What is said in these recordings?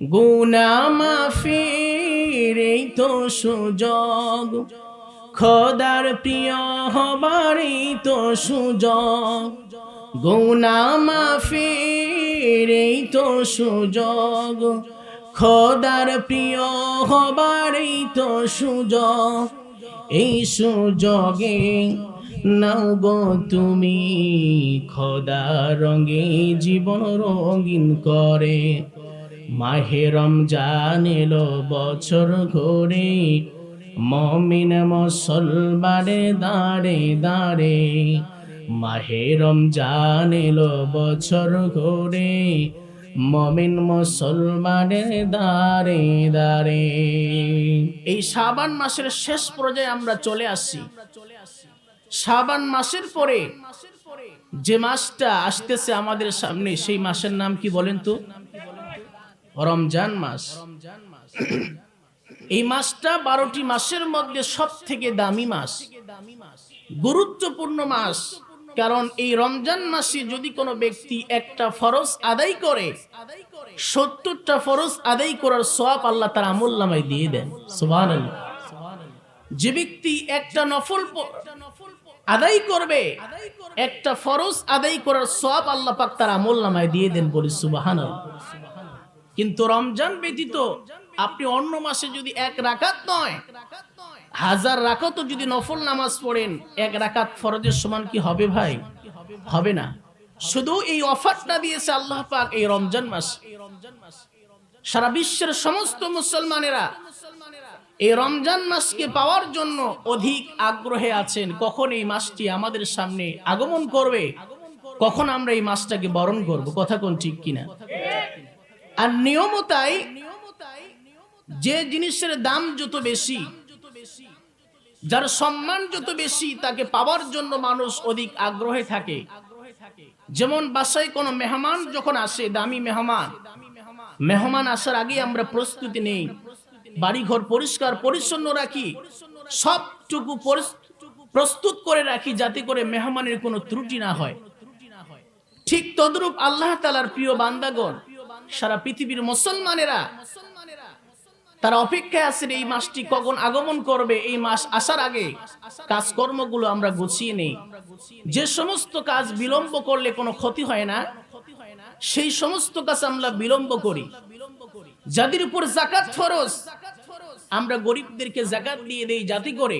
গুনা মাফির এই তো সুযোগ। খোদার প্রিয় হবারই তো সুযোগ। গুনা মাফির এই তো সুযোগ। খোদার প্রিয় হবারই তো সুযোগ। এই সুযোগে নাও গো তুমি খোদা রঙে জীবন রঙিন করে। মাহে রমজান এলো, বছর ঘরে। মমিন মুসলমানে দাঁড়ে দাঁড়ে মাহে রমজান এলো, বছর ঘরে। মমিন মুসলমানের দাঁড়ে দাঁড়ে এই শাবান মাসের শেষ পর্যায়ে আমরা চলে আসছি শাবান মাসের পরে যে মাসটা আসতেছে আমাদের সামনে, সেই মাসের নাম কি বলেন তো? রমজান মাস। এই মাসটা বারোটি মাসের মধ্যে সব থেকে দামি মাস। গুরুত্বপূর্ণ মাস। কারণ এই রমজান মাসে যদি কোনো ব্যক্তি একটা ফরজ আদায় করে, সত্তরটা ফরজ আদায় করার সব আল্লাহ তার আমল দিয়ে দেন। সুবাহ যে ব্যক্তি একটা নফল আদায় করবে, একটা ফরজ আদায় করার সব আল্লাহ পাক তার আমল দিয়ে দেন বলি সুবাহান কিন্তু রমজান ব্যতীত আপনি অন্য মাসে যদি এক রাকাত নয়, হাজার রাকাত যদি নফল নামাজ পড়েন, এক রাকাত ফরজের সমান কি হবে ভাই? হবে না। শুধু এই অফারটা দিয়েছে আল্লাহ পাক এই রমজান মাস। সারা বিশ্বের সমস্ত মুসলমানেরা এই রমজান মাসকে পাওয়ার জন্য অধিক আগ্রহে আছেন, কখন এই মাসটি আমাদের সামনে আগমন করবে, কখন আমরা এই মাসটাকে বরণ করব, কথা কোন ঠিক কিনা? আর নিয়মতাই যে জিনিসের দাম যত বেশি, যার সম্মান যত বেশি, তাকে পাওয়ার জন্য মানুষ অধিক আগ্রহে থাকে। যেমন বাসায় কোনো মেহমান যখন আসে, দামি মেহমান মেহমান আসার আগে আমরা প্রস্তুতি নেই, বাড়িঘর পরিষ্কার, পরিচ্ছন্ন রাখি, সবটুকু পরিস- প্রস্তুত করে রাখি যাতে করে মেহমানের কোনো ত্রুটি না হয়। ঠিক তদ্রূপ আল্লাহ তালার প্রিয় বান্দাগণ সারা পৃথিবীর মুসলমানেরা তারা অপেক্ষায় আছে এই মাসটি কখন আগমন করবে, এই মাস আসার আগে কাজকর্মগুলো আমরা গুছিয়ে নেই। যে সমস্ত কাজ বিলম্ব করলে কোনো ক্ষতি হয় না, সেই সমস্ত কাজ আমরা বিলম্ব করি। যাদের উপর জাকাত ফরজ, আমরা গরিবদেরকে জাকাত দিয়ে দেই জাতি করে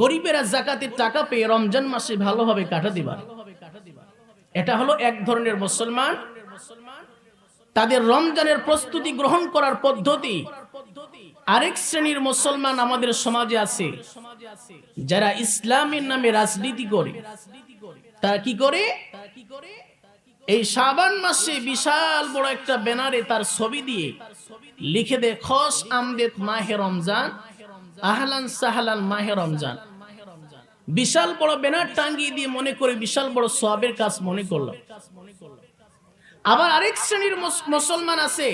গরিবেরা জাকাতের টাকা পেয়ে রমজান মাসে ভালোভাবে কাটাতে পারে। এটা হলো এক ধরনের মুসলমান তাদের রমজানের প্রস্তুতি গ্রহণ করার পদ্ধতি। আরেক শ্রেণির মুসলমান আমাদের সমাজে আছে, যারা ইসলামের নামে রাজনীতি করে। তারা কি করে? এই শাবান মাসে বিশাল বড় একটা ব্যানারে তার ছবি দিয়ে লিখে দে খস আমদেদ মাহে রমজান, আহলান সাহলান মাহে রমজান। বিশাল বড় ব্যানার টাঙ্গিয়ে দিয়ে মনে করে, বিশাল বড় সবের কাজ মনে করল। আবার আরেক শ্রেণির মুসলমান আছে,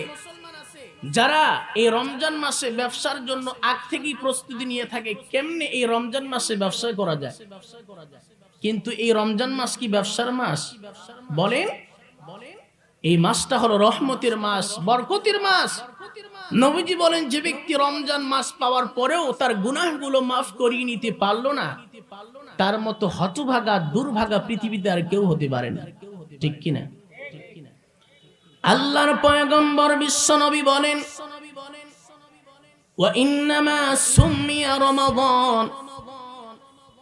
যারা এই রমজান মাসে ব্যবসার জন্য আগ থেকেই প্রস্তুতি নিয়ে থাকে, কেমনে এই রমজান মাসে ব্যবসা করা যায়? কিন্তু এই রমজান মাস কি ব্যবসার মাস? বলেন, এই মাসটা হলো রহমতের মাস, বরকতের মাস। নবীজি বলেন, যে ব্যক্তি রমজান মাস পাওয়ার পরেও তার গুনাহগুলো মাফ করিয়ে নিতে পারল না, তার মতো হতভাগা, দুর্ভাগা পৃথিবীতে আর কেউ হতে পারে না। ঠিক কিনা? আল্লাহর পয়গম্বর বিশ্ব নবী বলেন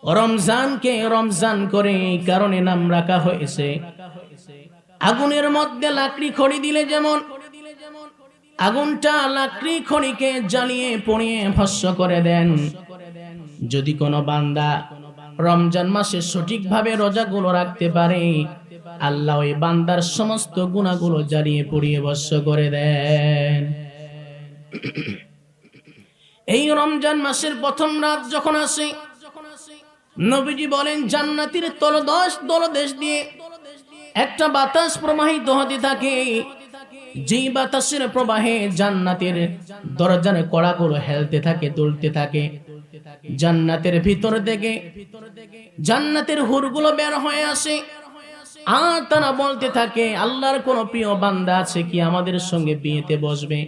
রমজানকে রমজান করে এই কারণে নাম রাখা হয়েছে। আগুনের মধ্যে লাকড়ি খড়ি দিলে যেমন, আগুনটা লাকড়ি খড়িকে জ্বালিয়ে পড়িয়ে ভস্য করে দেন। যদি কোনো বান্দা রমজান মাসে সঠিকভাবে রোজাগুলো রাখতে পারে আল্লাহ ওই বান্দার সমস্ত গুণাগুলো জ্বালিয়ে পুড়িয়ে ভস্য করে দেন। এই রমজান মাসের প্রথম রাত যখন আসে, নবীজি বলেন, জান্নাতির তলদশ দলদেশ দিয়ে একটা বাতাস প্রবাহিত হতে থাকে। যেই বাতাসের প্রবাহে জান্নাতের দরজার কড়াগুলো হেলতে থাকে তুলতে থাকে। জান্নাতের ভিতর থেকে, জান্নাতের হুরগুলো বের হয়ে আসে। আর তারা বলতে থাকে, আল্লাহর কোন প্রিয় বান্দা আছে কি আমাদের সঙ্গে বিয়েতে বসবে?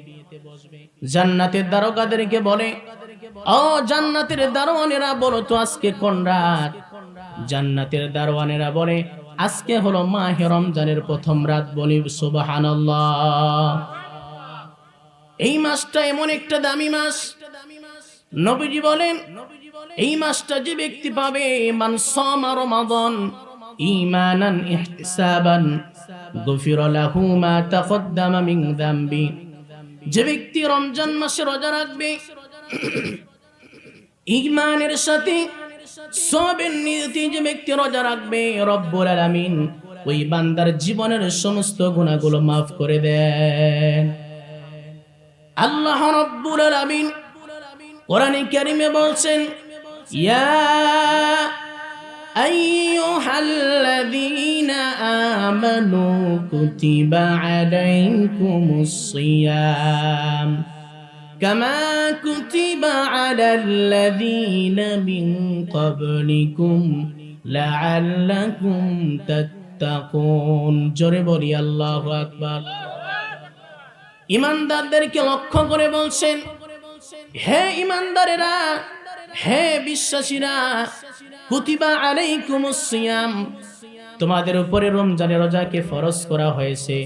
জান্নাতের দ্বারকাদেরকে বলে, ও জান্নাতের দারোয়ানেরা বলো তো আজকে কোন রাত? জান্নাতের দারোয়ানেরা বলে, আজকে হলো মাহে রমজানের প্রথম রাত বলি, সুবহানাল্লাহ। এই মাসটা এমন একটা দামি মাস। নবীজি বলেন, এই মাসটা যে ব্যক্তি পাবে, মান সামা রমাদান ঈমানান, ইহতিসাবান। গুফির লাহু মা তাকদ্দামা মিন যামবি। যে ব্যক্তি রমজান মাসে রোজা রাখবে, ঈমানের সাথে সবের নিয়তি যে ব্যক্তি রোজা রাখবে, রব্বুল আলামিন ওই বান্দার জীবনের সমস্ত গুনাহগুলো মাফ করে দেন। আল্লাহ রব্বুল আলামিন কোরআনে কারিমে বলছেন, ইয়া আইয়ুহাল্লাযীনা আমানু কুতিবা আলাইকুমুস সিয়াম كما كتب على الذين من قبلكم لعلكم تتقون জোরে বলি আল্লাহু আকবার ইমানদারদেরকে লক্ষ্য করে বলছেন হে ইমানদারেরা হে বিশ্বাসীরা কুতিবা আলাইকুমুস সিয়াম তোমাদের উপরে রমজানের রোজাকে ফরজ করা হয়েছে।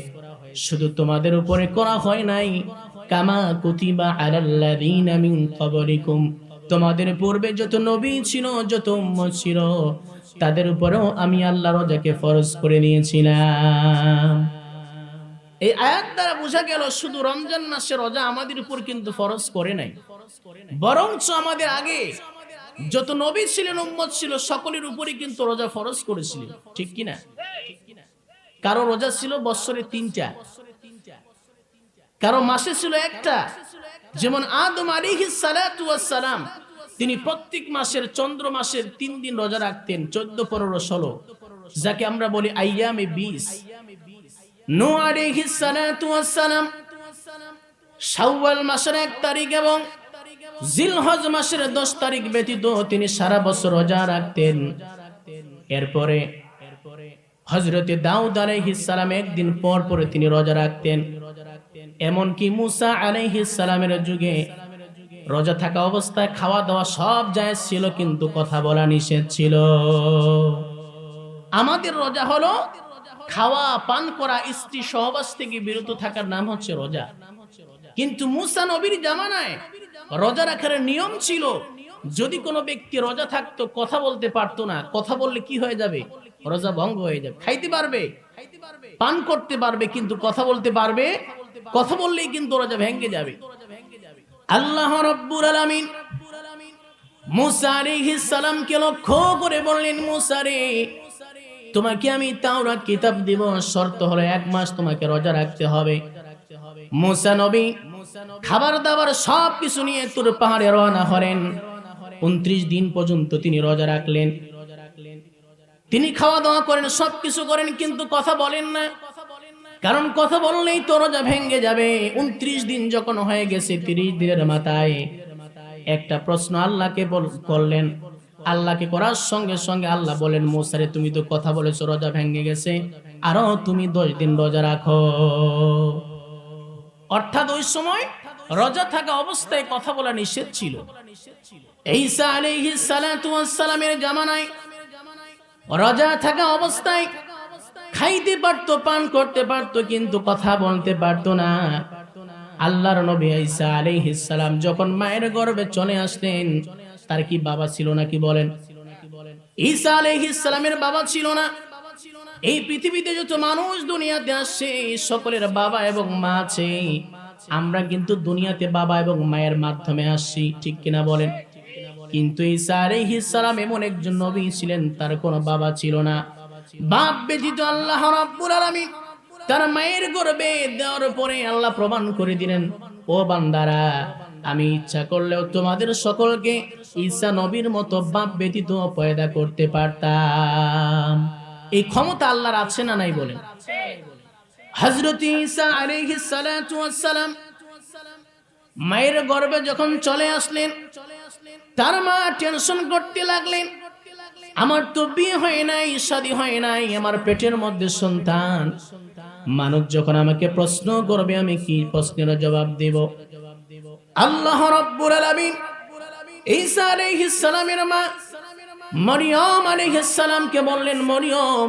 শুধু তোমাদের উপরে করা হয় নাই। কামা কুতিবা আলাল্লাযীনা মিন ক্বাবলিকুম। তোমাদের পূর্বে যত নবী ছিল, যত উম্মত ছিল, তাদের উপরেও আমি আল্লাহ রোজাকে ফরজ করে নিয়েছিলাম। এই আয়াত দ্বারা বোঝা গেল, শুধু রমজান মাসে রোজা আমাদের উপর কিন্তু ফরজ করে নাই। বরঞ্চ আমাদের আগে যত নবী ছিলেন, উম্মত ছিল, সকলের উপরই কিন্তু রোজা ফরজ করেছিলেন। ঠিক কি না কারও রোজা ছিল বছরে তিনটা। কারও মাসে ছিল একটা। যেমন আদম আলিহিস ওয়াস সালাম তিনি প্রত্যেক মাসের চন্দ্র মাসের তিন দিন রোজা রাখতেন, চোদ্দ, পনেরো, ষোলো। যাকে আমরা বলি আইয়ামে বিশ। নো ওয়াস সালাম শাওয়াল মাসের এক তারিখ এবং জিলহজ মাসের দশ তারিখ ব্যতীত তিনি সারা বছর রোজা রাখতেন। এরপরে হজরতে দাউদ আলাইহিস সালাম একদিন পর পরে তিনি রোজা রাখতেন। এমনকি মুসা আলাইহিস সালামের যুগে রোজা থাকা অবস্থায় খাওয়া দাওয়া সব জায়েজ ছিল, কিন্তু কথা বলা নিষেধ ছিল। আমাদের রোজা হলো খাওয়া, পান করা, স্ত্রী সহবাস থেকে বিরত থাকার নাম হচ্ছে রোজা। কিন্তু মুসা নবীর জামানায় রোজা রাখার নিয়ম ছিল, যদি কোনো ব্যক্তি রোজা থাকতো, কথা বলতে পারতো না। কথা বললে কি হয়ে যাবে? রোজা ভঙ্গ হয়ে যাবে। খাইতে পারবে, পান করতে পারবে, কিন্তু কথা বলতে পারবে, কথা বললেই কিন্তু রোজা ভেঙ্গে যাবে। আল্লাহ রব্বুল আলামিন মুসা আলাইহিস সালামকে লক্ষ্য করে বললেন, মুসা রে, তোমাকে আমি তাওরাত, কিতাব দিব। শর্ত হলো এক মাস তোমাকে রোজা রাখতে হবে। মুসা নবী খাবার দাবার সব কিছু নিয়ে তোর পাহাড়ে রওনা হলেন। উনত্রিশ দিন পর্যন্ত তিনি রোজা রাখলেন। তিনি খাওয়া দাওয়া করেন সব কিছু করেন, কিন্তু কথা বলেন না। কারণ কথা বললেই তো রোজা ভেঙ্গে যাবে। উনত্রিশ দিন যখন হয়ে গেছে তিরিশ দিনের মাথায়, একটা প্রশ্ন আল্লাহকে করলেন। আল্লাহকে করার সঙ্গে সঙ্গে আল্লাহ বলেন, মোসারে, তুমি তো কথা বলেছ, রোজা ভেঙ্গে গেছে। আরও তুমি দশ দিন রোজা রাখো। অর্থাৎ ওই সময় রজা থাকা অবস্থায় কথা বলা নিষেধ ছিল। ঈসা আলাইহিস সালাতু সালামের জামানায় রোজা থাকা অবস্থায় খাইতে পারতো, পান করতে পারতো, কিন্তু কথা বলতে পারতো না। আল্লাহর নবী ঈসা আলাইহিস সালাম যখন মায়ের গর্ভে চলে আসলেন, তার কি বাবা ছিল নাকি বলেন? ঈসা আলাইহিস সালামের বাবা ছিল না। এই পৃথিবীতে যত মানুষ দুনিয়াতে আসছে সকলের বাবা এবং মা আছে। আমরা কিন্তু দুনিয়াতে বাবা এবং মায়ের মাধ্যমে আসছি ঠিক কিনা বলেন? কিন্তু ঈসা আলাইহিস সালাম এমন একজন নবী ছিলেন, তার কোনো বাবা ছিল না। বাপ ব্যতীত আল্লাহ রাব্বুল আলামিন তার মায়ের গর্ভে দেওয়ার পরে আল্লাহ প্রমাণ করে দিলেন, ও বান্দারা, আমি ইচ্ছা করলেও তোমাদের সকলকে ঈসা নবীর মতো বাপ ব্যতীত পয়দা করতে পারতাম। এই ক্ষমতা আল্লাহর আছে না নাই বলেন। মায়ের গর্ভে যখন চলে আসলেন, তার মা টেনশন করতে লাগলেন, আমার তো বিয়ে হয় নাই, শাদী হয় নাই, আমার পেটের মধ্যে সন্তান। মানুষ যখন আমাকে প্রশ্ন করবে, আমি কি প্রশ্নের জবাব দেব? আল্লাহ রাব্বুল আলামিন ঈসা আলাইহিস সালামের মা মরিয়ম আলাইহিস সালামকে বললেন, মরিয়ম,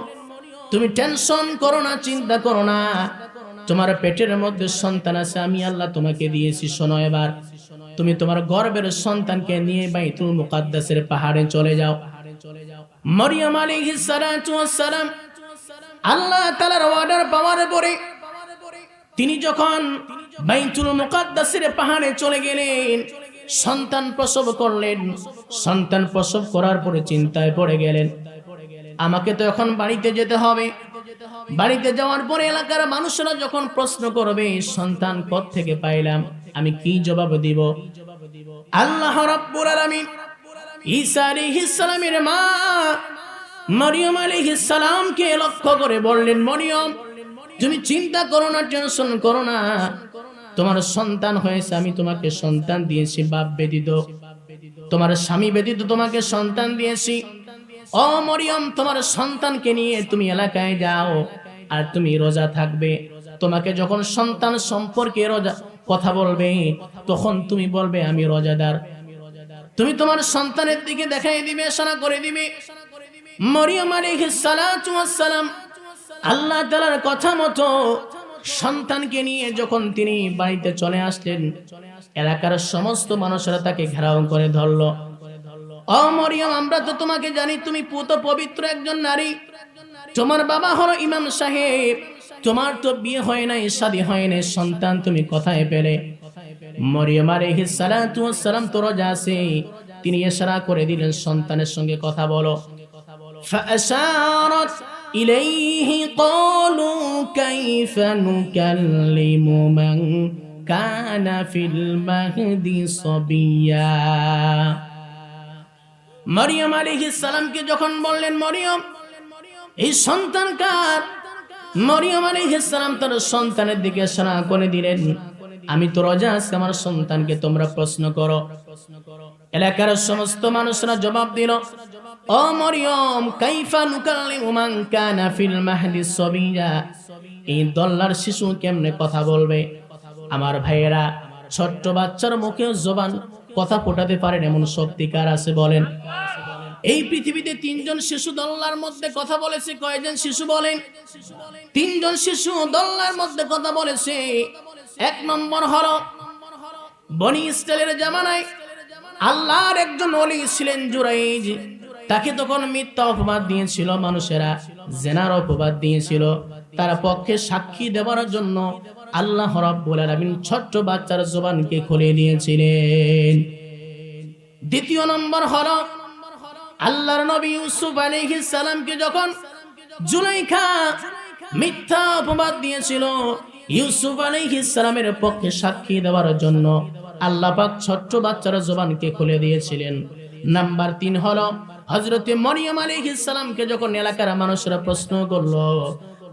তুমি টেনশন করো না, চিন্তা করো না। তোমার পেটের মধ্যে সন্তান আছে, আমি আল্লাহ তোমাকে দিয়েছি। শোনো এবার, তুমি তোমার গর্বের সন্তানকে নিয়ে বাইতুল মুকাদ্দাসের পাহাড়ে চলে যাও। মরিয়ম সালাম আল্লাহ তালার অর্ডার পাওয়ার পরে তিনি যখন বাইতুল মুকাদ্দাসের পাহাড়ে চলে গেলেন সন্তান প্রসব করলেন। সন্তান প্রসব করার পরে চিন্তায় পড়ে গেলেন। আমাকে তো এখন বাড়িতে যেতে হবে। বাড়িতে যাওয়ার পরে এলাকার মানুষেরা যখন প্রশ্ন করবে, সন্তান কোথ থেকে পাইলাম? আমি কি জবাব দিব? আল্লাহ রাব্বুল আলামিন ঈসা আলাইহিস সালামের মা মরিয়ম আলাইহিস সালামকে লক্ষ্য করে বললেন, মরিয়ম, তুমি চিন্তা করো না, টেনশন করো না। তোমার সন্তান হয়েছে, আমি তোমাকে সন্তান দিয়েছি, বাপ ব্যতীত। তোমার স্বামী ব্যতীত তোমাকে সন্তান দিয়েছি। ও মরিয়ম, তোমার সন্তানকে নিয়ে তুমি এলাকায় যাও, আর তুমি রোজা থাকবে। তোমাকে যখন সন্তান সম্পর্কে রোজা কথা বলবে, তখন তুমি বলবে, আমি রোজাদার। তুমি তোমার সন্তানের দিকে দেখাই দিবে সারা করে দিবে। মরিয়ম ওয়াস সালাম, আল্লাহ তাআলার কথা মতো সন্তানকে নিয়ে যখন তিনি বাড়িতে চলে আসলেন, এলাকার সমস্ত মানুষেরা তাকে ঘেরাও করে ধরল। অমরিয়াম মরিয়ম, আমরা তো তোমাকে জানি, তুমি পুত পবিত্র একজন নারী। তোমার বাবা হলো ইমাম সাহেব। তোমার তো বিয়ে হয় নাই সাদী হয় নাই, সন্তান তুমি কোথায় পেলে? মরিয়ম তিনি ইশারা করে দিলেন, সন্তানের সঙ্গে কথা বলো। إليه قالوا كيف نكلم من كان في المهد صبيا মরিয়ম আলাইহিস সালামকে যখন বললেন মরিয়ম এই সন্তান কার মরিয়ম আলাইহিস সালাম তার সন্তানের দিকে সারা করে দিলেন আমি তো রজা আছি আমার সন্তানকে তোমরা প্রশ্ন করো এলাকার সমস্ত মানুষরা জবাব দিল ও মরিয়ম, কাইফা নুকাল্লিমু মান কানা ফিল মাহদি সবিয়া এই দল্লার শিশু কেমনে কথা বলবে? আমার ভাইয়েরা, ছোট্ট বাচ্চার মুখেও জবান কথা ফোটাতে পারেন এমন শক্তিকার আছে বলেন। এই পৃথিবীতে তিনজন শিশু দল্লার মধ্যে কথা বলেছে, কয়জন শিশু বলেন? তিনজন শিশু দল্লার মধ্যে কথা বলেছে। এক নম্বর হলো, বনি ইসরায়েলের জামানায় আল্লাহর একজন অলি ছিলেন জুরাইজ। তাকে তখন মিথ্যা অপবাদ দিয়েছিল মানুষেরা, জেনার অপবাদ দিয়েছিল। তার পক্ষে সাক্ষী দেওয়ার জন্য আল্লাহ রাব্বুল ছোট্ট বাচ্চার জবানকে খুলে দিয়েছিলেন। দ্বিতীয় নম্বর হলো, আল্লাহর নবী ইউসুফ আলাইহিস সালামকে যখন জুলাইখা মিথ্যা অপবাদ দিয়েছিল, ইউসুফ আলাইহিস সালামের পক্ষে সাক্ষী দেওয়ার জন্য আল্লাহ পাক ছোট্ট বাচ্চার জবানকে খুলে দিয়েছিলেন। নাম্বার তিন হলো হজরতে মরিয়ম আলাইহিস সালামকে যখন এলাকার মানুষরা প্রশ্ন করলো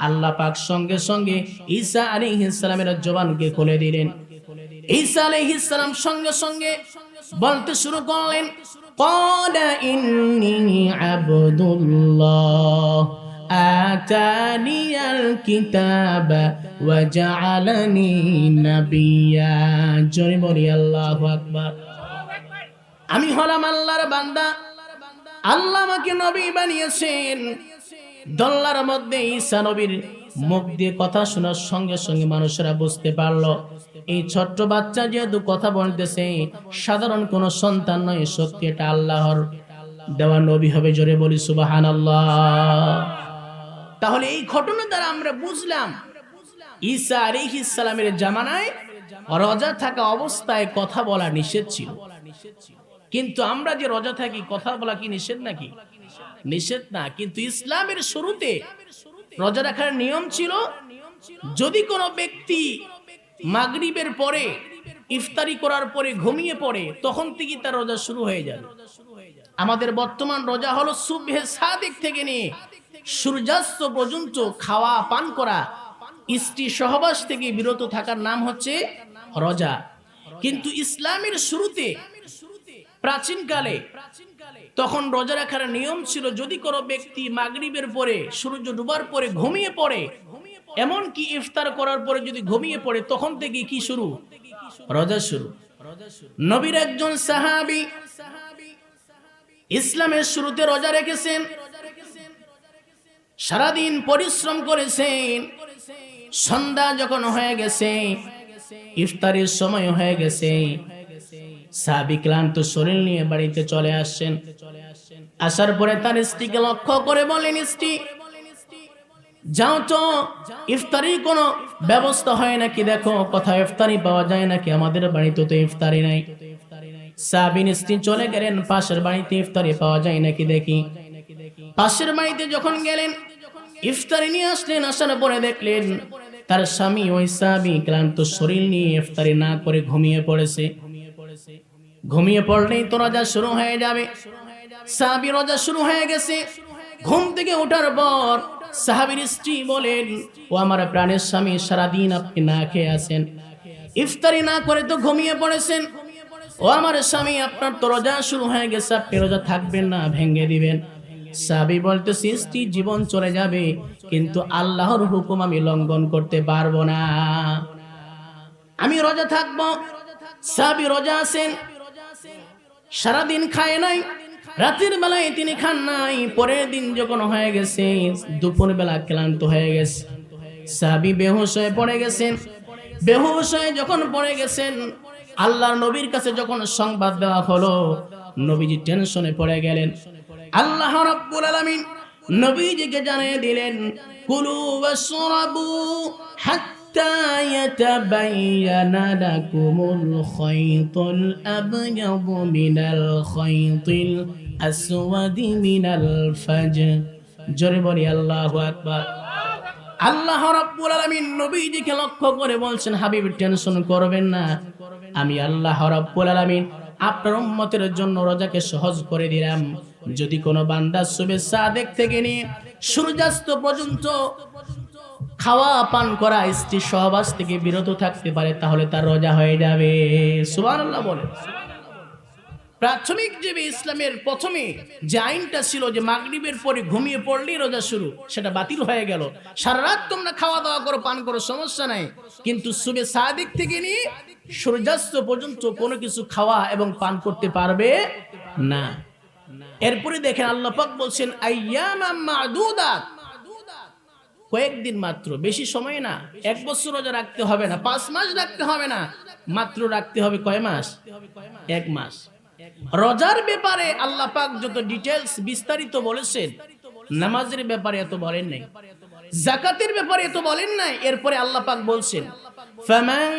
আল্লাহ পাক সঙ্গে সঙ্গে ঈসা আলাইহিস সালামের জবানকে খুলে দিলেন ঈসা আলাইহিস সালাম সঙ্গে সঙ্গে বলতে শুরু করলেন قال إني عبد الله آتاني الكتاب وجعلني نبيا জোরে বলি আল্লাহু আকবার আমি হলাম আল্লাহর বান্দা আল্লাহ আমাকে নবী বানিয়েছেন। দল্লার মধ্যে ঈসা নবীর মুখ দিয়ে কথা শোনার সঙ্গে সঙ্গে মানুষেরা বুঝতে পারল, এই ছোট্ট বাচ্চা যেহেতু কথা বলতেছে, সাধারণ কোন সন্তান নয় সত্যি এটা আল্লাহর দেওয়া নবী হবে জোরে বলি সুবাহান তাহলে এই ঘটনা দ্বারা আমরা বুঝলাম, ঈসা আলাইহিস সালামের জামানায় রজা থাকা অবস্থায় কথা বলা নিষেধ ছিল। কিন্তু আমরা যে রজা থাকি, কথা বলা কি নিষেধ নাকি? নিষেধ না। কিন্তু ইসলামের শুরুতে রোজা রাখার নিয়ম ছিল, যদি কোনো ব্যক্তি মাগরিবের পরে, ইফতারি করার পরে ঘুমিয়ে পড়ে, তখন থেকে তার রোজা শুরু হয়ে যাবে। আমাদের বর্তমান রোজা হলো সুবহে সাদিক থেকে নিয়ে সূর্যাস্ত পর্যন্ত খাওয়া, পান করা। স্ত্রী সহবাস থেকে বিরত থাকার নাম হচ্ছে রোজা। কিন্তু ইসলামের শুরুতে প্রাচীনকালে তখন রোজা রাখার নিয়ম ছিল, যদি কোনো ব্যক্তি মাগরিবের পরে সূর্য ডুবার পরে ঘুমিয়ে পড়ে এমন কি ইফতার করার পরে যদি ঘুমিয়ে পড়ে, তখন থেকে কি শুরু? রোজা শুরু। নবীর একজন সাহাবী ইসলামের শুরুতে রোজা রেখেছেন, সারাদিন পরিশ্রম করেছেন, সন্ধ্যা যখন হয়ে গেছে, ইফতারের সময় হয়ে গেছে সাবি ক্লান্ত শরীর নিয়ে বাড়িতে চলে আসছেন। আসার পরে তার স্ত্রীকে লক্ষ্য করে বলেন, স্ত্রী, যাও তো ব্যবস্থা হয় নাকি? দেখো, কোথাও ইফতারি পাওয়া যায় নাকি? আমাদের বাড়িতে তো ইফতারি নাই। সাবিন স্ত্রী চলে গেলেন, পাশের বাড়িতে ইফতারি পাওয়া যায় নাকি দেখি? পাশের বাড়িতে যখন গেলেন, ইফতারি নিয়ে আসলেন, আসার পরে দেখলেন তার স্বামী ওই সাবি ক্লান্ত শরীর নিয়ে ইফতারি না করে ঘুমিয়ে পড়েছে। ঘুমিয়ে পড়লেই তো রোজা শুরু হয়ে যাবে। সাহাবি রোজা শুরু হয়ে গেছে। ঘুম থেকে ওঠার পর সাহাবির স্ত্রী বলেন, ও আমার প্রাণের স্বামী, সারাদিন আপনি না খেয়ে আছেন। ইফতারি না করে তো ঘুমিয়ে পড়েছেন। ও আমার স্বামী, আপনার তো রোজা শুরু হয়ে গেছে, আপনি রোজা থাকবেন না, ভেঙে দিবেন। সাবি বলতেছি সৃষ্টি জীবন চলে যাবে, কিন্তু আল্লাহর হুকুম আমি লঙ্ঘন করতে পারব না। আমি রোজা থাকব। সাবি রোজা আছেন। সারাদিন খায় নাই, রাতের বেলায় তিনি খান নাই, পরের দিন যখন হয়ে গেছে দুপুর বেলা ক্লান্ত হয়ে গেছে। সাবি বেহুশ হয়ে পড়ে গেছেন। বেহুশ হয়ে যখন পড়ে গেছেন, আল্লাহর নবীর কাছে যখন সংবাদ দেওয়া হলো, নবীজি টেনশনে পড়ে গেলেন। আল্লাহ রাব্বুল আলামিন নবীজিকে জানিয়ে দিলেন, কুলু ওয়াশরাবু হাত্তা ইয়াতাবায়ানা লাকুমুল খায়তুল আবয়াদু মিনাল খায়তিল আসওয়াদি মিনাল ফাজর জোরে বলি আল্লাহু আকবার। আল্লাহ রাব্বুল আলামিন নবীজিকে লক্ষ্য করে বলছেন, হাবিব, টেনশন করবেন না। আমি আল্লাহ রাব্বুল আলামিন আপনার উম্মতের জন্য রোজাকে সহজ করে দিলাম। যদি কোনো বান্দা শুভেচ্ছা দেখ থেকে নিয়ে সূর্যাস্ত পর্যন্ত খাওয়া পান করা স্ত্রী সহবাস থেকে বিরত থাকতে পারে, তাহলে তার রোজা হয়ে যাবে। সুবহানাল্লাহ বলে প্রাথমিক যে ইসলামের প্রথমে যে আইনটা ছিল যে মাগরিবের পরে ঘুমিয়ে পড়লেই রোজা শুরু, সেটা বাতিল হয়ে গেল। সারা রাত তোমরা খাওয়া দাওয়া করো, পান করো, সমস্যা নাই। কিন্তু সুবে সাদিক থেকে নিয়ে সূর্যাস্ত পর্যন্ত কোনো কিছু খাওয়া এবং পান করতে পারবে না। এরপরে দেখেন আল্লাহ পাক বলছেন আইয়ামাম মাদুদাত। কয়েকদিন মাত্র বেশি সময় না এক বছর রোজা রাখতে হবে না পাঁচ মাস রাখতে হবে না মাত্র রাখতে হবে কয় মাস এক মাস রোজার ব্যাপারে আল্লাহ পাক যত ডিটেলস বিস্তারিত বলেছেন নামাজের ব্যাপারে এত বলেন নাই জাকাতের ব্যাপারে এত বলেন নাই এরপরে আল্লাহ পাক বলছেন ফামান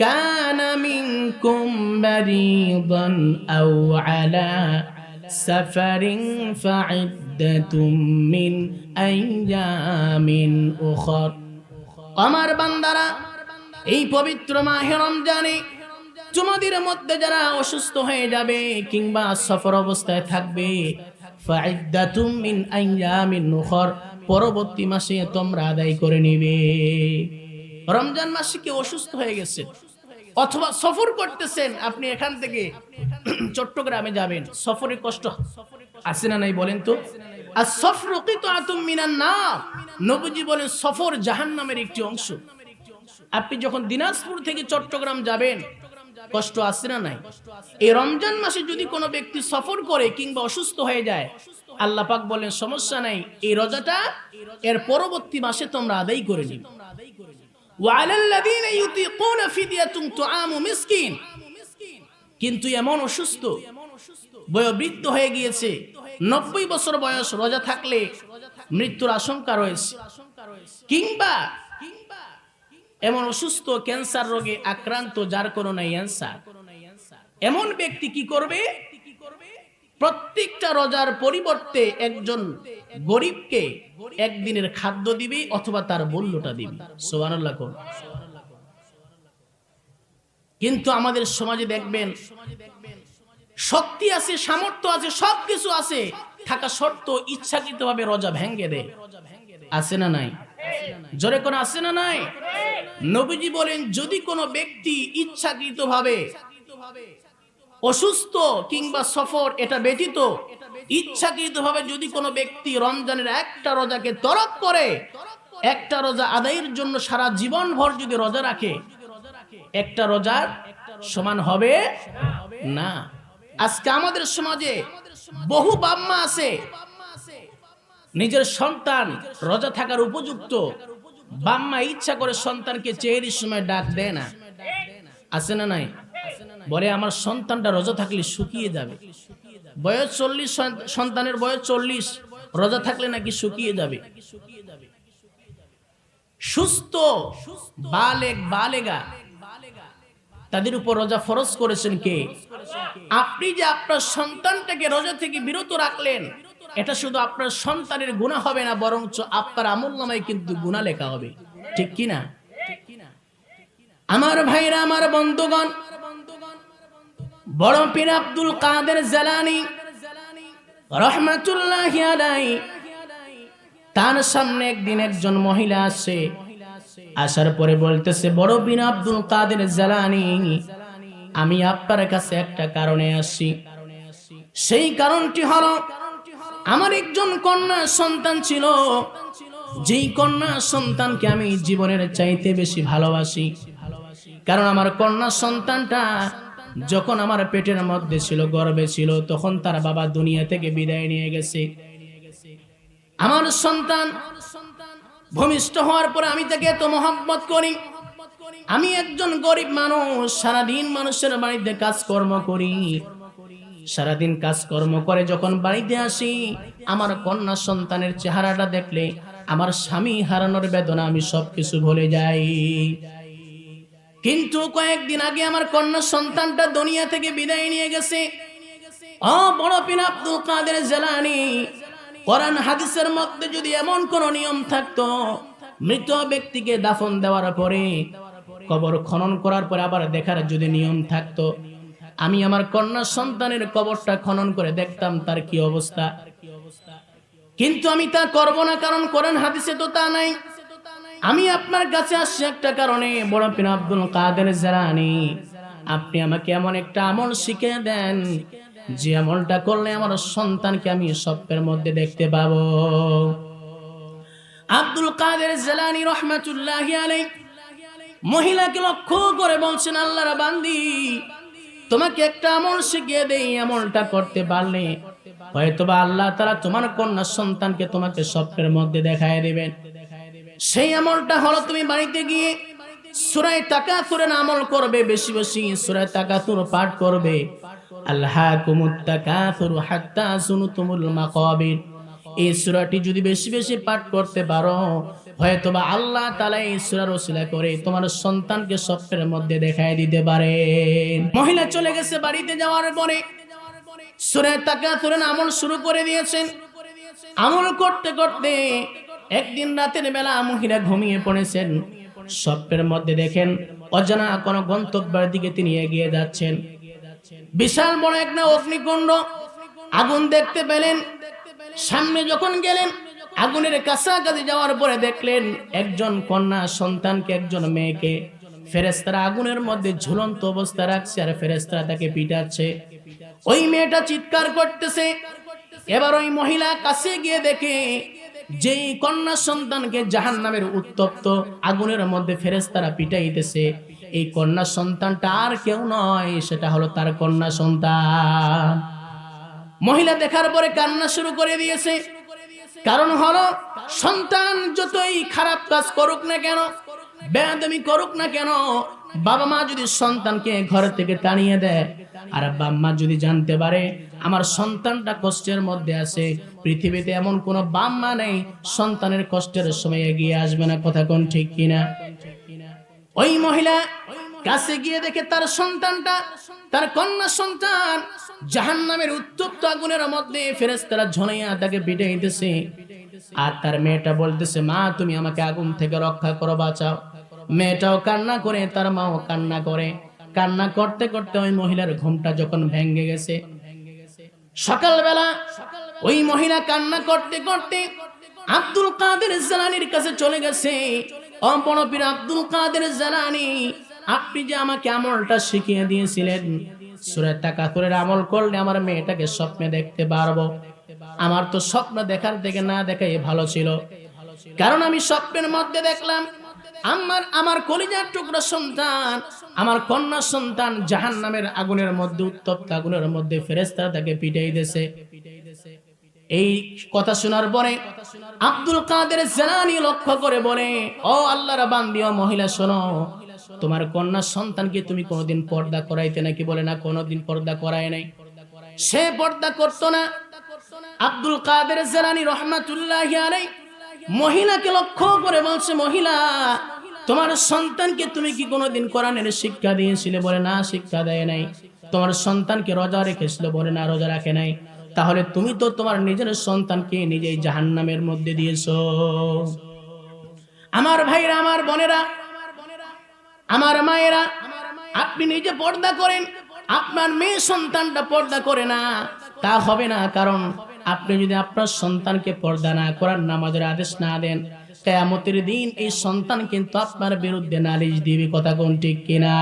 كان منكم مريضا أو على سفر فعدة من أيام أخر আমার বান্দারা এই পবিত্র মাহে রমজানে তোমাদের মধ্যে যারা অসুস্থ হয়ে যাবে কিংবা সফর অবস্থায় থাকবে ফাইদ্দাতুম মিন আইয়ামিন উখর পরবর্তী মাসে তোমরা আদায় করে নিবে রমজান মাসে কি অসুস্থ হয়ে গেছে অথবা সফর করতেছেন, আপনি এখান থেকে চট্টগ্রামে যাবেন। সফরে কষ্ট আছে না নাই বলেন তো? আর সফর মিনান না নবজি বলেন, সফর জাহান্নামের একটি অংশ। আপনি যখন দিনাজপুর থেকে চট্টগ্রাম যাবেন, কষ্ট আছে না নাই? এই রমজান মাসে যদি কোনো ব্যক্তি সফর করে কিংবা অসুস্থ হয়ে যায়, আল্লাহ পাক বলেন, সমস্যা নাই, এই রোজাটা এর পরবর্তী মাসে তোমরা আদায় করে নিবে। কিন্তু এমন অসুস্থ, বয়োবৃদ্ধ হয়ে গিয়েছে, নব্বই বছর বয়স রোজা থাকলে মৃত্যুর আশঙ্কা রয়েছে। কিংবা এমন অসুস্থ ক্যান্সার রোগে আক্রান্ত যার কোনো নাই অ্যান্সার। এমন ব্যক্তি কি করবে? প্রত্যেকটা রোজার পরিবর্তে একজন গরিবকে একদিনের খাদ্য দিবে অথবা তার মূল্যটা দিবে। সোবানুল্লাহ কোন। কিন্তু আমাদের সমাজে দেখবেন, শক্তি আছে, সামর্থ্য আছে, সবকিছু আছে, থাকা সত্ত্ব ইচ্ছাকৃত ভাবে রোজা ভেঙ্গে দেয়। আছে না নাই? জোরে কোন আছে না নাই? নবীজি বলেন, যদি কোনো ব্যক্তি ইচ্ছাকৃত ভাবে অসুস্থ কিংবা সফর, এটা ব্যতীত। ইচ্ছাকৃতভাবে যদি কোনো ব্যক্তি রমজানের একটা রোজাকে তরক করে, একটা রোজা আদায়ের জন্য সারা জীবন ভর যদি রোজা রাখে, একটা রোজার সমান হবে না। আজকে আমাদের সমাজে বহু বাম্মা আছে, নিজের সন্তান রোজা থাকার উপযুক্ত, বাম্মা ইচ্ছা করে সন্তানকে চেহারির সময় ডাক দেয় না। আছে না নাই? বলে, আমার সন্তানটা রোজা থাকলে শুকিয়ে যাবে। বয়স চল্লিশ সন্তানের বয়স চল্লিশ, রোজা থাকলে নাকি শুকিয়ে যাবে। সুস্থ বালেক, বালেগা, তাদের উপর রোজা ফরজ করেছেন কে? আপনি যে আপনার সন্তানটাকে রোজা থেকে বিরত রাখলেন, এটা শুধু আপনার সন্তানের গুণা হবে না, বরঞ্চ আপনার আমল নামায় কিন্তু গুণা লেখা হবে। ঠিক কি না আমার ভাইরা, আমার বন্ধুগণ বড় পীর আব্দুল কাদের জালানি রহমাতুল্লাহ তার সামনে একদিন একজন মহিলা আসে। আসার পরে বলতেছে, বড় বিন আব্দুল কাদের জালানি, আমি আপনার কাছে একটা কারণে আসি। সেই কারণটি হলো, আমার একজন কন্যা সন্তান ছিল। যেই কন্যা সন্তানকে আমি জীবনের চাইতে বেশি ভালোবাসি। কারণ আমার কন্যা সন্তানটা যখন আমার পেটের মধ্যে ছিল গর্বে ছিল, তখন তার বাবা দুনিয়া থেকে বিদায় নিয়ে গেছে। আমার সন্তান ভূমিষ্ঠ হওয়ার পরে আমি তাকে এত মহব্বত করি। আমি একজন গরিব মানুষ, সারাদিন মানুষের বাড়িতে কাজকর্ম করি। সারাদিন কাজকর্ম করে যখন বাড়িতে আসি, আমার কন্যা সন্তানের চেহারাটা দেখলে আমার স্বামী হারানোর বেদনা আমি সবকিছু ভুলে যাই। কিন্তু কয়েকদিন আগে আমার কন্যা সন্তানটা দুনিয়া থেকে বিদায় নিয়ে গেছে। ও বড় পিন আব্দুল কাদের জেলানি, কোরআন হাদিসের মধ্যে যদি এমন কোন নিয়ম থাকতো, মৃত ব্যক্তিকে দাফন দেওয়ার পরে, কবর খনন করার পরে আবার দেখার যদি নিয়ম থাকতো, আমি আমার কন্যা সন্তানের কবরটা খনন করে দেখতাম তার কি অবস্থা। কিন্তু আমি তা করব না, কারণ কোরআন হাদিসে তো তা নাই। আমি আপনার কাছে আসছি একটা কারণে বড় পিন আব্দুল কাদের জারানি আপনি আমাকে এমন একটা আমল শিখে দেন, যে আমলটা করলে আমার সন্তানকে আমি স্বপ্নের মধ্যে দেখতে পাবো। আব্দুল কাদের জেলানি রহমাতুল্লাহ মহিলাকে লক্ষ্য করে বলছেন, আল্লাহর বান্দি, তোমাকে একটা আমল শিখিয়ে দেই আমলটা করতে পারলে হয়তোবা আল্লাহ তারা তোমার কন্যা সন্তানকে তোমাকে স্বপ্নের মধ্যে দেখায় দেবেন। সেই আমলটা হলো তুমি বাড়িতে গিয়ে সুরায় তাকাতুরের আমল করবে, বেশি বেশি সুরায় তাকাতুর পাঠ করবে। আল্লাহ কুমুত্তাকাতুর হাত্তা সুনুতুমুল মাকাবির। এই সূরাটি যদি বেশি বেশি পাঠ করতে পারো, হয়তোবা আল্লাহ তাআলা এই সূরার ওসিলা করে তোমার সন্তানকে স্বপ্নের মধ্যে দেখায় দিতে পারে মহিলা চলে গেছে বাড়িতে যাওয়ার পরে সূরা তাকাতুরের আমল শুরু করে দিয়েছেন। আমল করতে করতে একদিন রাতের বেলা মহিলা ঘুমিয়ে পড়েছেন। স্বপ্নের মধ্যে দেখেন অজানা কোন গন্তব্যের দিকে তিনি এগিয়ে যাচ্ছেন। বিশাল বড় একটা অগ্নিকুণ্ড। আগুন দেখতে পেলেন। সামনে যখন গেলেন, আগুনের কাছাকাছি যাওয়ার পরে দেখলেন একজন কন্যা সন্তানকে, একজন মেয়েকে ফেরেস্তারা আগুনের মধ্যে ঝুলন্ত অবস্থা রাখছে আর ফেরেস্তারা তাকে পিটাচ্ছে। ওই মেয়েটা চিৎকার করতেছে। এবার ওই মহিলা কাছে গিয়ে দেখে যেই কন্যা সন্তানকে জাহান নামের উত্তপ্ত আগুনের মধ্যে ফেরেস্তারা পিটাইতেছে, এই কন্যা সন্তানটা আর কেউ নয়, সেটা হলো তার কন্যা সন্তান। মহিলা দেখার পরে কান্না শুরু করে দিয়েছে। কারণ হলো, সন্তান যতই খারাপ কাজ করুক না কেন বেয়াদমি করুক না কেন, বাবা মা যদি সন্তানকে ঘর থেকে তাড়িয়ে দেয় আর বাম্মা যদি জানতে পারে, আমার সন্তানটা কষ্টের মধ্যে আছে, পৃথিবীতে এমন কোনো বাম্মা নেই, সন্তানের কষ্টের সময় এগিয়ে আসবে না, কথা কোন ঠিক কিনা? ওই মহিলা কাছে গিয়ে দেখে তার সন্তানটা, তার কন্যা সন্তান জাহান নামের উত্তপ্ত আগুনের মধ্যে ফেরেস তারা ঝনাইয়া তাকে পিটাইতেছে আর তার মেয়েটা বলতেছে, মা, তুমি আমাকে আগুন থেকে রক্ষা করো, বাঁচাও। মেয়েটাও কান্না করে, তার মাও কান্না করে। কান্না করতে করতে ওই মহিলার ঘুমটা যখন ভেঙে গেছে। সকালবেলা ওই মহিলা কান্না করতে করতে আব্দুল কাদের জালানির কাছে চলে গেছে। অপরপীর আব্দুল কাদের জালানি, আপনি যে আমাকে আমলটা শিখিয়ে দিয়েছিলেন সুরের তাকাতুরের আমল করলে আমার মেয়েটাকে স্বপ্নে দেখতে পারব। আমার তো স্বপ্ন দেখার থেকে না দেখাই ভালো ছিল। কারণ আমি স্বপ্নের মধ্যে দেখলাম আমার আমার কলিজার টুকরা সন্তান, আমার কন্যা সন্তান জাহান নামের আগুনের মধ্যে, উত্তপ্ত আগুনের মধ্যে ফেরেস্তা তাকে পিটাই দিয়েছে। এই কথা শোনার পরে আব্দুল কাদের জেলানি লক্ষ্য করে বলে, ও আল্লাহর বান্দি, ও মহিলা, শোনো, তোমার কন্যা সন্তানকে তুমি কোনোদিন পর্দা করাইতে নাকি? বলে, না, কোনোদিন পর্দা করায় নাই। সে পর্দা করতো না। আব্দুল কাদের জেলানি রহমাতুল্লাহ মহিলাকে লক্ষ্য করে বলছে, মহিলা তোমার সন্তানকে তুমি কি কোনোদিন কোরআনের শিক্ষা দিয়েছিলে বলে না শিক্ষা দেয় নাই? তোমার সন্তানকে রোজা রেখেছিল বলে না রোজা রাখে নাই? তাহলে তুমি তো তোমার নিজের সন্তানকে নিজেই জাহান্নামের মধ্যে দিয়েছ। আমার ভাইরা, আমার বোনেরা, আমার মায়েরা, আপনি নিজে পর্দা করেন, আপনার মেয়ে সন্তানটা পর্দা করে না, তা হবে না। কারণ আপনি যদি আপনার সন্তানকে পর্দা না করার নামাজের আদেশ না দেন কেয়ামতের দিন এই সন্তান কিন্তু আপনার বিরুদ্ধে নালিশ দিবে কথা কোন ঠিক কিনা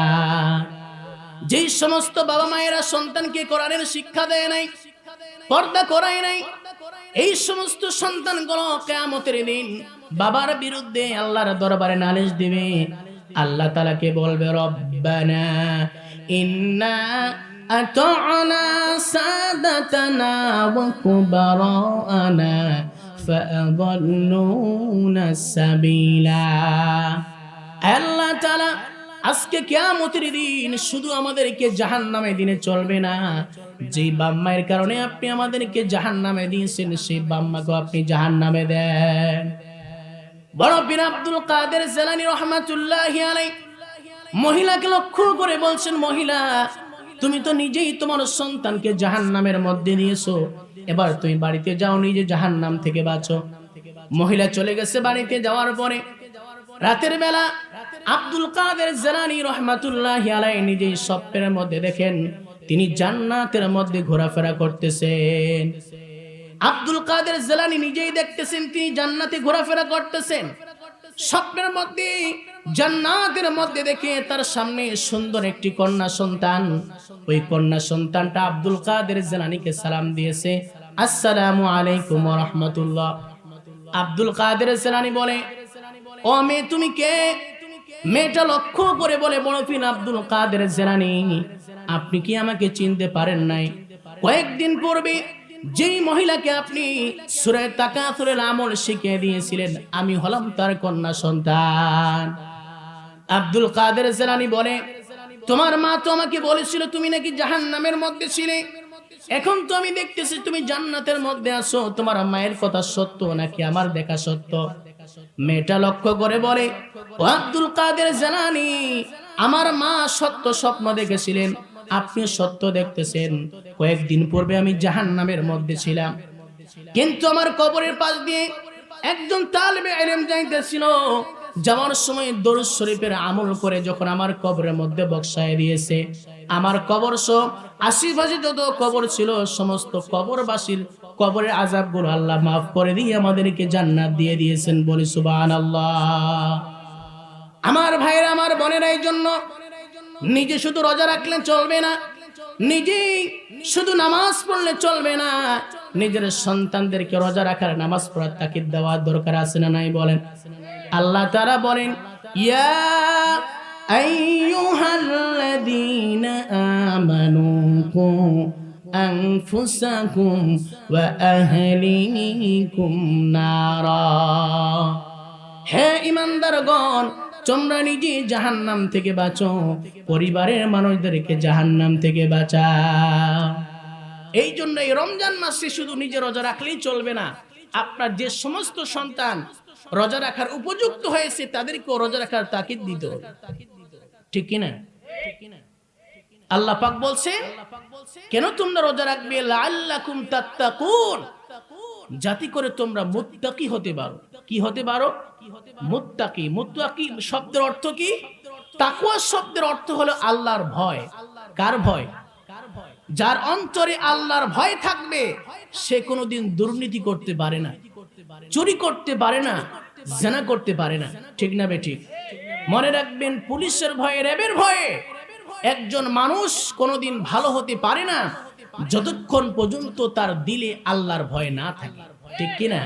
যেই সমস্ত বাবা মায়েরা সন্তানকে কোরআনের শিক্ষা দেয় নাই পর্দা করায় নাই এই সমস্ত সন্তানগুলো কেয়ামতের দিন বাবার বিরুদ্ধে আল্লাহর দরবারে নালিশ দিবে আল্লাহ তালাকে বলবে রব্বানা ইন্না أطعنا سادتنا وكبراءنا فأضلونا السبيلا আল্লাহ তাআলা আজকে কিয়ামতের দিন শুধু আমাদেরকে জাহান্নামে দিনে চলবে না যেই বাম্মায়ের কারণে আপনি আমাদেরকে জাহান্নামে দিয়েছেন সেই বাম্মাকে আপনি জাহান্নামে দেন বড় পীর আব্দুল কাদের জেলানি রহমাতুল্লাহ আলাই মহিলাকে লক্ষ্য করে বলছেন মহিলা তুমি তো নিজেই তোমার সন্তানকে জাহান্নামের মধ্যে নিয়েছো এবার তুমি বাড়িতে যাও, নিজে জাহান্নাম থেকে বাঁচো। মহিলা চলে গেছে বাড়িতে যাওয়ার পরে। রাতের বেলা আব্দুল কাদের জেলানি রহমাতুল্লাহ আলাই নিজেই স্বপ্নের মধ্যে দেখেন, তিনি জান্নাতের মধ্যে ঘোরাফেরা করতেছেন। আব্দুল কাদের জেলানি নিজেই দেখতেছেন, তিনি জান্নাতে ঘোরাফেরা করতেছেন। স্বপ্নের মধ্যে জান্নাতের মধ্যে দেখে তার সামনে সুন্দর একটি কন্যা সন্তান। ওই কন্যা সন্তানটা আব্দুল কাদের জেলানিকে সালাম দিয়েছে। আসসালামু আলাইকুম রাহমাতুল্লাহ। আব্দুল কাদের জেলানি বলে, ও মেয়ে, তুমি কে? মেয়েটা লক্ষ্য করে বলে, বড় ফিন আব্দুল কাদের জেলানি, আপনি কি আমাকে চিনতে পারেন নাই? কয়েকদিন পূর্বে যেই মহিলাকে আপনি সুরে তাকাতুরের আমল শিখিয়ে দিয়েছিলেন, আমি হলাম তার কন্যা সন্তান। আব্দুল কাদের জেলানি বলে, তোমার মা তো আমাকে বলেছিল তুমি নাকি জাহান নামের মধ্যে ছিলে। এখন তো আমি দেখতেছি তুমি জান্নাতের মধ্যে আসো তোমার মায়ের কথা সত্য নাকি আমার দেখা সত্য? মেয়েটা লক্ষ্য করে বলে, ও আব্দুল কাদের জেলানি, আমার মা সত্য স্বপ্ন দেখেছিলেন। আপনি সত্য দেখতেছেন। কয়েকদিন পূর্বে আমি জাহান নামের মধ্যে ছিলাম। কিন্তু আমার কবরের পাশ দিয়ে একজন তালবে এলেম যাইতেছিল। যাওয়ার সময় দরুদ শরীফের আমল করে যখন আমার কবরের মধ্যে বক্সায় দিয়েছে, আমার কবর সব আশিপাশে যত কবর ছিল, সমস্ত কবরবাসীর কবরের আজাবগুলো আল্লাহ মাফ করে দিয়ে আমাদেরকে জান্নাত দিয়ে দিয়েছেন। বলি সুবান আল্লাহ আমার ভাইয়ের, আমার বোনের, এই জন্য নিজে শুধু রোজা রাখলে চলবে না নিজেই শুধু নামাজ পড়লে চলবে না, নিজের সন্তানদেরকে রোজা রাখার নামাজ পড়ার তাকিদ দেওয়ার দরকার আছে না নাই বলেন? আল্লাহ তারা বলেন, ইয়া আইয়ুহাল্লাযীনা আমানু ওয়া আহলিকুম নারা। হে ইমানদারগণ তোমরা নিজে জাহান্নাম থেকে বাঁচো, পরিবারের মানুষদেরকে জাহান্নাম থেকে বাঁচা এই জন্য এই রমজান মাসে শুধু নিজে রোজা রাখলেই চলবে না। আপনার যে সমস্ত সন্তান রোজা রাখার উপযুক্ত হয়েছে, তাদেরকেও রোজা রাখার তাকিদ দিতে ঠিক কিনা? আল্লাহ পাক বলছে, কেন তোমরা রোজা রাখবে? লাল্লাকুম তাত্তাকুন। জাতি করে তোমরা মুত্তাকি হতে পারো। কি হতে পারো? মুত্তাকি। মুত্তাকি শব্দের অর্থ কি? তাকুয়া শব্দের অর্থ হলো আল্লাহর ভয়। কার ভয়? যার অন্তরে আল্লাহর ভয় থাকবে, সে কোনোদিন দুর্নীতি করতে পারে না। চুরি করতে পারে না, জানা করতে পারে না। ঠিক না বেঠিক মনে রাখবেন, পুলিশের ভয়ে, র্যাবের ভয়ে একজন মানুষ কোনোদিন ভালো হতে পারে না, যতক্ষণ পর্যন্ত তার দিলে আল্লাহর ভয় না থাকে। ঠিক কিনা?